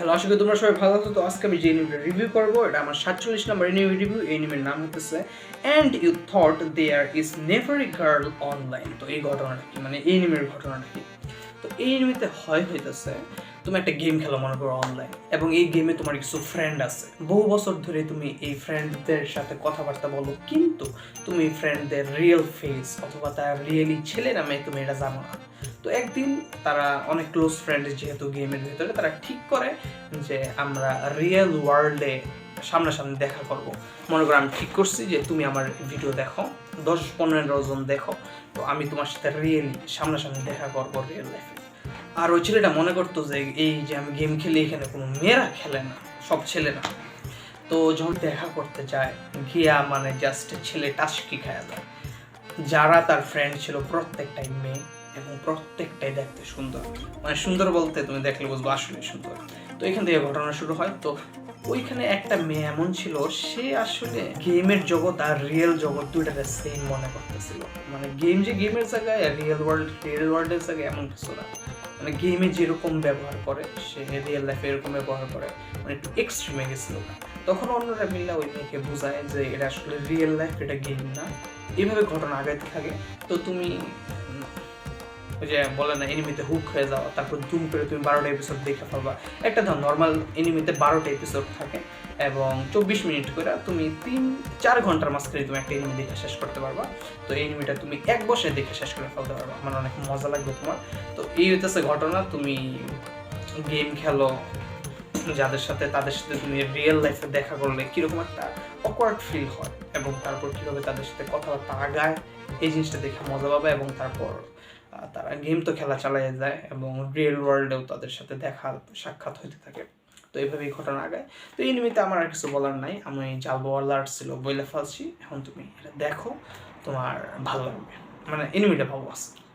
Hello, আশা করি তোমরা সবাই ভালো আছো। তো আজকে আমি যে এনিমিটা রিভিউ করব, এটা আমার সাতচল্লিশ নাম্বার এনিমি রিভিউ এই এনিমির নাম হতেছে and you thought there is never a girl online তো এই ঘটনাটা কি? মানে এই এনিমির ঘটনাটা কি? তো এই এনিমিতে হয় হইতেছে, তুমি একটা গেম খেলো, মনে করো অনলাইন এবং এই গেমে তোমার কিছু ফ্রেন্ড আছে। বহু বছর ধরে তুমি এই ফ্রেন্ডদের সাথে কথাবার্তা বলো, কিন্তু তুমি ফ্রেন্ডদের রিয়েল ফেস অথবা তার রিয়েলি ছেলে নামে তুমি এটা জানো না। তো একদিন তারা অনেক ক্লোজ ফ্রেন্ড যেহেতু গেমের ভিতরে, তারা ঠিক করে যে আমরা রিয়েল ওয়ার্ল্ডে সামনাসামনি দেখা করব। মনে করো আমি ঠিক করছি যে তুমি আমার ভিডিও দেখো, দশ পনেরো জন দেখো, তো আমি তোমার সাথে রিয়েলি সামনাসামনি দেখা করব রিয়েল লাইফে আর ওই ছেলেটা মনে করতো যে এই যে আমি গেম খেলি এখানে কোনো মেয়েরা খেলে না, সব ছেলেরা তো যখন দেখা করতে যায়, গিয়া মানে জাস্ট ছেলে টাস্কি খায় যারা তার ফ্রেন্ড ছিল প্রত্যেকটাই মেয়ে। এবং প্রত্যেকটাই দেখতে সুন্দর। মানে সুন্দর বলতে তুমি দেখলে বুঝব আসলে সুন্দর। তো এখান থেকে ঘটনা শুরু হয়। তো ওইখানে একটা মেয়ে এমন ছিল, সে আসলে গেমের জগৎ আর রিয়েল জগৎ দুইটাতে সেম মনে করতেছিল। মানে গেম যে গেমের জায়গায় আর রিয়েল ওয়ার্ল্ড রিয়েল ওয়ার্ল্ডের জায়গায় এমন কিছু না। মানে গেমে যেরকম ব্যবহার করে, সে রিয়েল লাইফে এরকম ব্যবহার করে। মানে একটু এক্সট্রিমে গেছিল। তখন অন্যরা মিলে ওই মেয়েকে বোঝায় যে এটা আসলে রিয়েল লাইফ এটা গেম না। এইভাবে ঘটনা আগাইতে থাকে তো তুমি ওই যে বলে না এনিমিতে হুক হয়ে যাওয়া, তারপর দুম করে তুমি বারোটা এপিসোড দেখে ফেলবা। একটা ধর নর্মাল এনিমিতে বারোটা এপিসোড থাকে এবং চব্বিশ মিনিট করে তুমি তিন, চার ঘণ্টার মাঝখানে তুমি একটা এনিমি দেখে শেষ করতে পারবা। তো এনিমিটা তুমি এক বসে দেখে শেষ করে ফেলতে পারবা। আমার অনেক মজা লাগবে তোমার। তো এই হইতেছে ঘটনা, তুমি গেম খেলো, যাদের সাথে, তাদের সাথে তুমি রিয়েল লাইফে দেখা করলে কীরকম একটা অকওয়ার্ড ফিল হয় এবং তারপর কীভাবে তাদের সাথে কথাবার্তা আগায়, এই জিনিসটা দেখে মজা পাবে এবং তারপর তারা গেম তো খেলা চালিয়ে যায় এবং রিয়েল ওয়ার্ল্ডেও তাদের সাথে দেখা, সাক্ষাৎ হইতে থাকে। তো এইভাবেই ঘটনা আগে তো এই নিমিত্তে আমার আর কিছু বলার নাই। আমি জালবোয়ালার ছিল, বইলে ফালছি। এখন তুমি এটা দেখো, তোমার ভালো লাগবে। মানে এনিমিটা ভালো আছে।